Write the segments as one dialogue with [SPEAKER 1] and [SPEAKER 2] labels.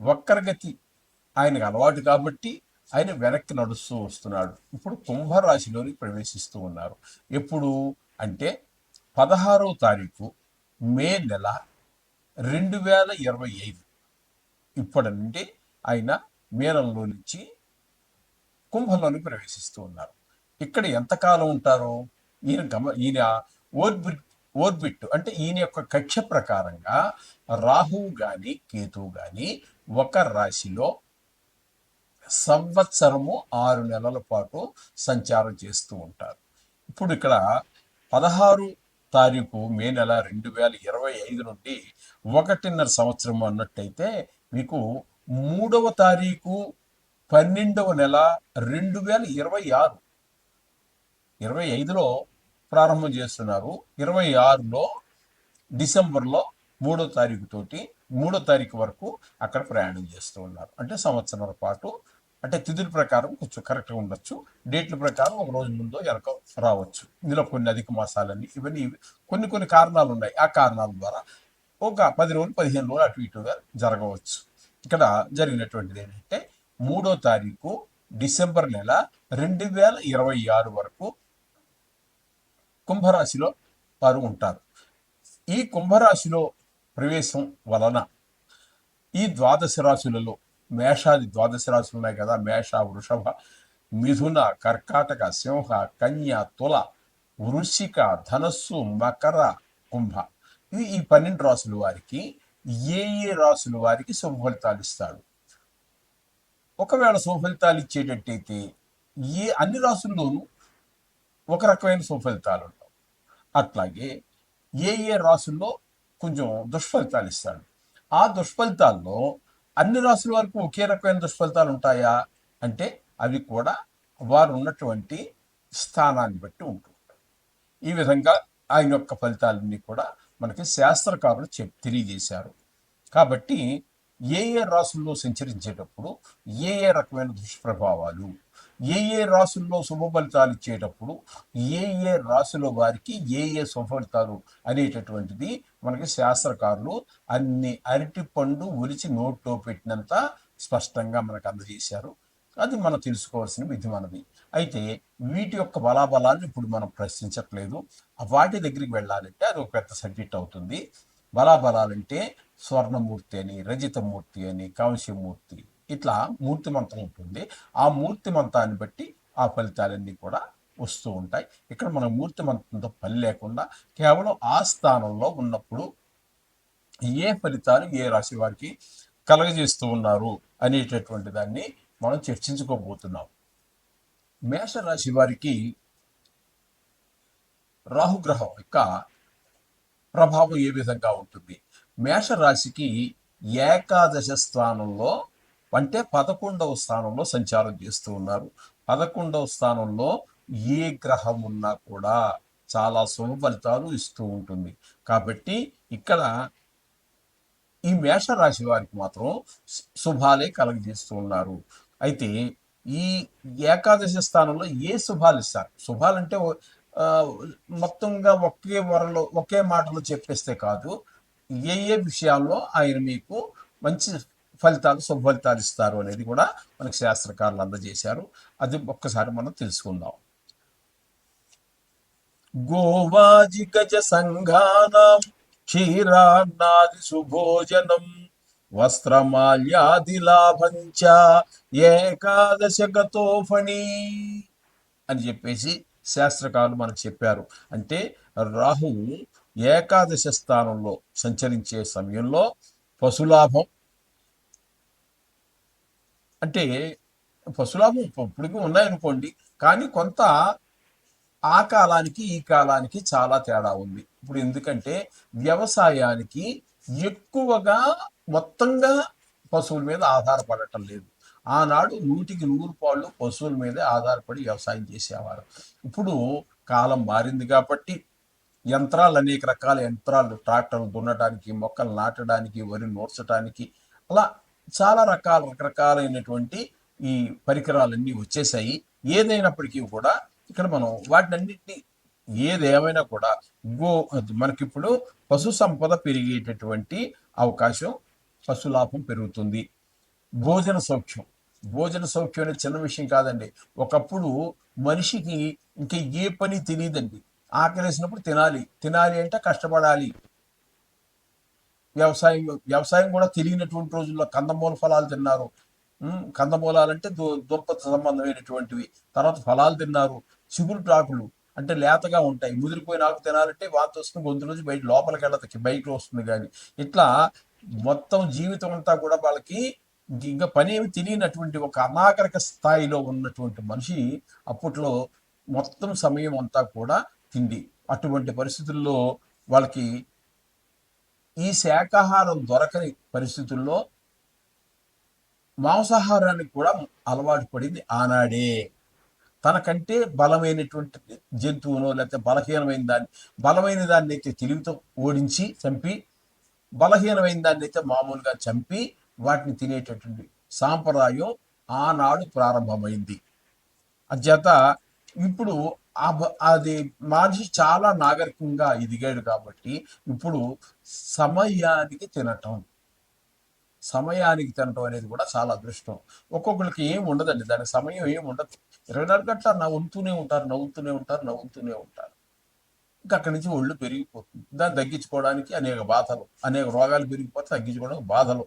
[SPEAKER 1] వక్రగతి ఆయనకు అలవాటు కాబట్టి ఆయన వెనక్కి నడుస్తూ వస్తున్నాడు. ఇప్పుడు కుంభరాశిలోని ప్రవేశిస్తూ ఉన్నారు. ఎప్పుడు అంటే పదహారవ తారీఖు మే నెల రెండు వేల ఇరవై ఐదు. ఇప్పటి నుండి ఆయన మీనంలో నుంచి కుంభంలోని ప్రవేశిస్తూ ఉన్నారు. ఇక్కడ ఎంతకాలం ఉంటారు? ఈయన గమ ఈయన ఓర్బిట్ ఓర్బిట్ అంటే ఈయన యొక్క కక్ష ప్రకారంగా రాహువు గాని కేతువు గాని ఒక రాశిలో సంవత్సరము ఆరు నెలల పాటు సంచారం చేస్తూ ఉంటారు. ఇప్పుడు ఇక్కడ పదహారు తారీఖు మే నెల రెండు వేల ఇరవై ఐదు నుండి ఒకటిన్నర సంవత్సరం అన్నట్టయితే మీకు మూడవ తారీఖు పన్నెండవ నెల రెండు వేల ఇరవై ఆరు. ఇరవై ఐదులో ప్రారంభం చేస్తున్నారు. ఇరవై ఆరులో డిసెంబర్లో మూడో తారీఖు తోటి మూడో తారీఖు వరకు అక్కడ ప్రయాణం చేస్తూ ఉన్నారు. అంటే సంవత్సరాల పాటు అంటే తిథుల ప్రకారం కొంచెం కరెక్ట్గా ఉండొచ్చు. డేట్ల ప్రకారం ఒక రోజు ముందో వెనక రావచ్చు. ఇందులో కొన్ని అధిక మాసాలన్నీ ఇవన్నీ కొన్ని కొన్ని కారణాలు ఉన్నాయి. ఆ కారణాల ద్వారా ఒక పది రోజులు పదిహేను రోజులు అటు ఇటుగా జరగవచ్చు. ఇక్కడ జరిగినటువంటిది ఏంటంటే మూడో తారీఖు డిసెంబర్ నెల రెండు వేల ఇరవై ఆరు వరకు కుంభరాశిలో వారు ఉంటారు. ఈ కుంభరాశిలో ప్రవేశం వలన ఈ ద్వాదశ రాశులలో మేషాది ద్వాదశ రాశులు ఉన్నాయి కదా మేష వృషభ మిథున కర్కాటక సింహ కన్య తుల వృషిక ధనస్సు మకర కుంభ. ఇది ఈ పన్నెండు రాసుల వారికి ఏ ఏ రాసుల వారికి శుభ ఫలితాలు ఇస్తాడు ఒకవేళ శుభఫలితాలు ఇచ్చేటట్టయితే ఏ అన్ని రాసుల్లోనూ ఒక రకమైన శుభఫలితాలు అట్లాగే ఏ ఏ రాసుల్లో కొంచెం దుష్ఫలితాలు ఇస్తాడు ఆ దుష్ఫలితాల్లో అన్ని రాసుల వరకు ఒకే రకమైన దుష్ఫలితాలు ఉంటాయా? అంటే అవి కూడా వారు ఉన్నటువంటి స్థానాన్ని బట్టి ఉంటుంది ఈ విధంగా ఆయన యొక్క ఫలితాలన్నీ కూడా మనకి శాస్త్రకారులు చెప్ తెలియజేశారు. కాబట్టి ఏ ఏ రాసుల్లో సంచరించేటప్పుడు ఏ ఏ రకమైన దుష్ప్రభావాలు ఏ ఏ రాసుల్లో శుభ ఫలితాలు ఇచ్చేటప్పుడు ఏ ఏ రాసుల వారికి ఏ ఏ శుభ అనేటటువంటిది మనకి శాస్త్రకారులు అన్ని అరటి పండు ఒలిచి నోట్లో పెట్టినంత స్పష్టంగా మనకు అందజేశారు. అది మనం తెలుసుకోవాల్సిన విధి మనది అయితే వీటి యొక్క బలాబలాన్ని ఇప్పుడు మనం ప్రశ్నించట్లేదు. వాటి దగ్గరికి వెళ్ళాలంటే అది ఒక పెద్ద సబ్జెక్ట్ అవుతుంది. బలాబలాలంటే స్వర్ణమూర్తి అని రజితమూర్తి అని కాంస్యమూర్తి ఇట్లా మూర్తిమంతం ఉంటుంది. ఆ మూర్తిమంతాన్ని బట్టి ఆ ఫలితాలన్నీ కూడా వస్తూ ఉంటాయి. ఇక్కడ మన మూర్తిమంతంతో పని లేకుండా కేవలం ఆ స్థానంలో ఉన్నప్పుడు ఏ ఫలితాలు ఏ రాశి వారికి కలగజేస్తూ ఉన్నారు అనేటటువంటి దాన్ని మనం చర్చించుకోబోతున్నాం. మేషరాశి వారికి రాహుగ్రహం యొక్క ప్రభావం ఏ విధంగా ఉంటుంది? మేషరాశికి ఏకాదశ స్థానంలో అంటే పదకొండవ స్థానంలో సంచారం చేస్తూ ఉన్నారు. పదకొండవ స్థానంలో ఏ గ్రహం ఉన్నా కూడా చాలా శుభ ఫలితాలు ఇస్తూ ఉంటుంది. కాబట్టి ఇక్కడ ఈ మేషరాశి వారికి మాత్రం శుభాలే కలగజేస్తూ ఉన్నారు. అయితే ఈ ఏకాదశి స్థానంలో ఏ శుభాలు ఇస్తారు? శుభాలంటే అంటే మొత్తంగా ఒకే వరలో ఒకే మాటలో చెప్పేస్తే కాదు. ఏ ఏ విషయాల్లో ఆయన మీకు మంచి ఫలితాలు సుఫలితాలు ఇస్తారు అనేది కూడా మనకు శాస్త్రకారులు అందజేశారు. అది ఒక్కసారి మనం తెలుసుకుందాం. గోవాజి గజ సంఘానం క్షీరాన్నాది సుభోజనం వస్త్రమాల్యాదిలాభంచ ఏకాదశ గతోఫణి అని చెప్పేసి శాస్త్రకారులు మనకు చెప్పారు. అంటే రాహువు ఏకాదశ స్థానంలో సంచరించే సమయంలో పశులాభం అంటే పశులాభం ఇప్పటికీ ఉన్నాయనుకోండి కానీ కొంత ఆ కాలానికి ఈ కాలానికి చాలా తేడా ఉంది. ఇప్పుడు ఎందుకంటే వ్యవసాయానికి ఎక్కువగా మొత్తంగా పశువుల మీద ఆధారపడటం లేదు. ఆనాడు నూటికి నూరు పాళ్ళు పశువుల మీదే ఆధారపడి వ్యవసాయం చేసేవారు. ఇప్పుడు కాలం మారింది కాబట్టి యంత్రాలు అనేక రకాల యంత్రాలు ట్రాక్టర్లు దున్నడానికి మొక్కలు నాటడానికి వరి నూర్చడానికి అలా చాలా రకాల రకరకాలైనటువంటి ఈ పరికరాలన్నీ వచ్చేసాయి ఏదైనప్పటికీ కూడా ఇక్కడ మనం వాటినన్నింటినీ ఏదేమైనా కూడా గో మనకిప్పుడు పశు సంపద పెరిగేటటువంటి అవకాశం పశులాభం పెరుగుతుంది. భోజన సౌఖ్యం భోజన సౌఖ్యం అనేది చిన్న విషయం కాదండి. ఒకప్పుడు మనిషికి ఇంకా ఏ పని తెలియదండి. ఆకలేసినప్పుడు తినాలి. తినాలి అంటే కష్టపడాలి. వ్యవసాయం వ్యవసాయం కూడా తెలియనటువంటి రోజుల్లో కందమూల ఫలాలు తిన్నారు. కందమూలాలు అంటే దు దుంప సంబంధమైనటువంటివి. తర్వాత ఫలాలు తిన్నారు. చిగురు ఆకులు అంటే లేతగా ఉంటాయి. ముదిరిపోయిన ఆకు తినాలంటే వాత వస్తుంది. గొంతు నుంచి బయట లోపలికి వెళ్ళదు బయటకు వస్తుంది కానీ. ఇట్లా మొత్తం జీవితం అంతా కూడా వాళ్ళకి ఇంకా పని ఏమి తెలియనటువంటి ఒక అనాగరిక స్థాయిలో ఉన్నటువంటి మనిషి అప్పట్లో మొత్తం సమయం అంతా కూడా తిండి. అటువంటి పరిస్థితుల్లో వాళ్ళకి ఈ శాకాహారం దొరకని పరిస్థితుల్లో మాంసాహారానికి కూడా అలవాటు పడింది ఆనాడే. తనకంటే బలమైనటువంటి జంతువునో లేకపోతే బలహీనమైన దాన్ని బలమైన దాన్ని అయితే తెలివితో ఓడించి చంపి బలహీనమైన దాన్ని అయితే మామూలుగా చంపి వాటిని తినేటటువంటి సాంప్రదాయం ఆనాడు ప్రారంభమైంది. అచేత ఇప్పుడు ఆ బ- అది మనిషి చాలా నాగరికంగా ఎదిగాడు కాబట్టి ఇప్పుడు సమయానికి తినటం. సమయానికి తినటం అనేది కూడా చాలా అదృష్టం. ఒక్కొక్కరికి ఏం ఉండదండి. దానికి సమయం ఏం ఉండదు. ఇరవై నాలుగు గంటల నవ్వుతూనే ఉంటారు నవ్వుతూనే ఉంటారు నవ్వుతూనే ఉంటారు. ఇంకా అక్కడి నుంచి ఒళ్ళు పెరిగిపోతుంది. దాన్ని తగ్గించుకోవడానికి అనేక బాధలు అనేక రోగాలు పెరిగిపోతే తగ్గించుకోవడానికి బాధలు.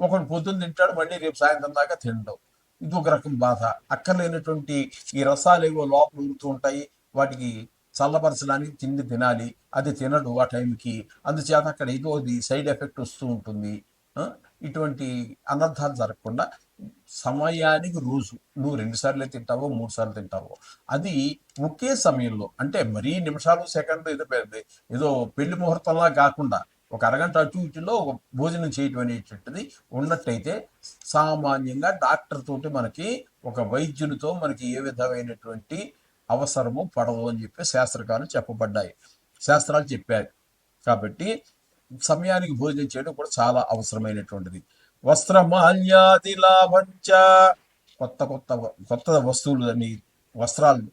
[SPEAKER 1] ఒకడు పొద్దున్న తింటాడు మళ్ళీ రేపు సాయంత్రం దాకా తినడం. ఇది ఒక రకం బాధ. అక్కర్లేనటువంటి ఈ రసాలు ఏవో లోపల ఊరుతూ ఉంటాయి. వాటికి చల్లపరచడానికి తిండి తినాలి అది తినడు ఆ టైంకి. అందుచేత అక్కడ ఏదో అది సైడ్ ఎఫెక్ట్ వస్తూ ఉంటుంది. ఇటువంటి అనర్థాలు జరగకుండా సమయానికి రోజు నువ్వు రెండు సార్లు తింటావో మూడు సార్లు తింటావో అది ఒకే సమయంలో అంటే మరీ నిమిషాలు సెకండ్లు ఏదో ఏదో పెళ్ళి ముహూర్తంలా కాకుండా ఒక అరగంట అటు ఇటులో భోజనం చేయటం అనేటువంటిది ఉన్నట్టయితే సామాన్యంగా డాక్టర్ తోటి మనకి ఒక వైద్యునితో మనకి ఏ విధమైనటువంటి అవసరము పడదు అని చెప్పి శాస్త్రకారులు చెప్పబడ్డాయి. శాస్త్రాలు చెప్పారు కాబట్టి సమయానికి భోజనం చేయడం కూడా చాలా అవసరమైనటువంటిది. వస్త్రమాల్యాది లాభంచ కొత్త కొత్త కొత్త వస్తువులు అన్ని వస్త్రాలు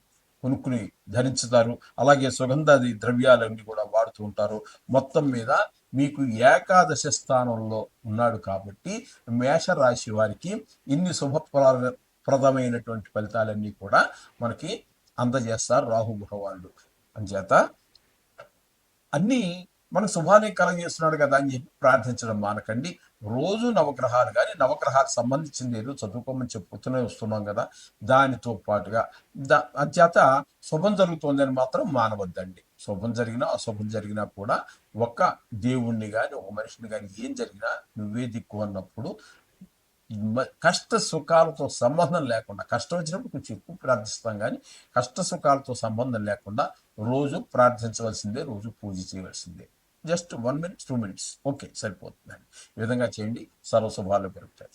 [SPEAKER 1] కొనుక్కుని ధరించుతారు. అలాగే సుగంధాది ద్రవ్యాలన్నీ కూడా వాడుతూ ఉంటారు. మొత్తం మీద మీకు ఏకాదశ స్థానంలో ఉన్నాడు కాబట్టి మేషరాశి వారికి ఇన్ని శుభప్ర ప్రదమైనటువంటి ఫలితాలన్నీ కూడా మనకి అందజేస్తారు రాహు భగవానుడు అంచేత అన్నీ మనకు శుభాన్ని కలగజేస్తున్నాడు కదా అని చెప్పి ప్రార్థించడం మానకండి. రోజు నవగ్రహాలు కానీ నవగ్రహాలకు సంబంధించింది ఏదో చదువుకోమని చెప్పుతూనే వస్తున్నాం కదా. దానితో పాటుగా దా అంచేత శుభం జరుగుతోందని మాత్రం మానవద్దండి. శుభం జరిగినా అశుభం జరిగినా కూడా ఒక్క దేవుణ్ణి కానీ ఒక మనిషిని కానీ ఏం జరిగినా నువ్వే దిక్కు అన్నప్పుడు కష్ట సుఖాలతో సంబంధం లేకుండా కష్టం వచ్చినప్పుడు కొంచెం ఎక్కువ ప్రార్థిస్తాం కానీ కష్ట సుఖాలతో సంబంధం లేకుండా రోజు ప్రార్థించవలసిందే రోజు పూజ చేయవలసిందే. Just one minutes two minutes. Okay సరిపోతుందండి. ఈ విధంగా చేయండి. సర్వ శుభాలు పెరుగుతాయి.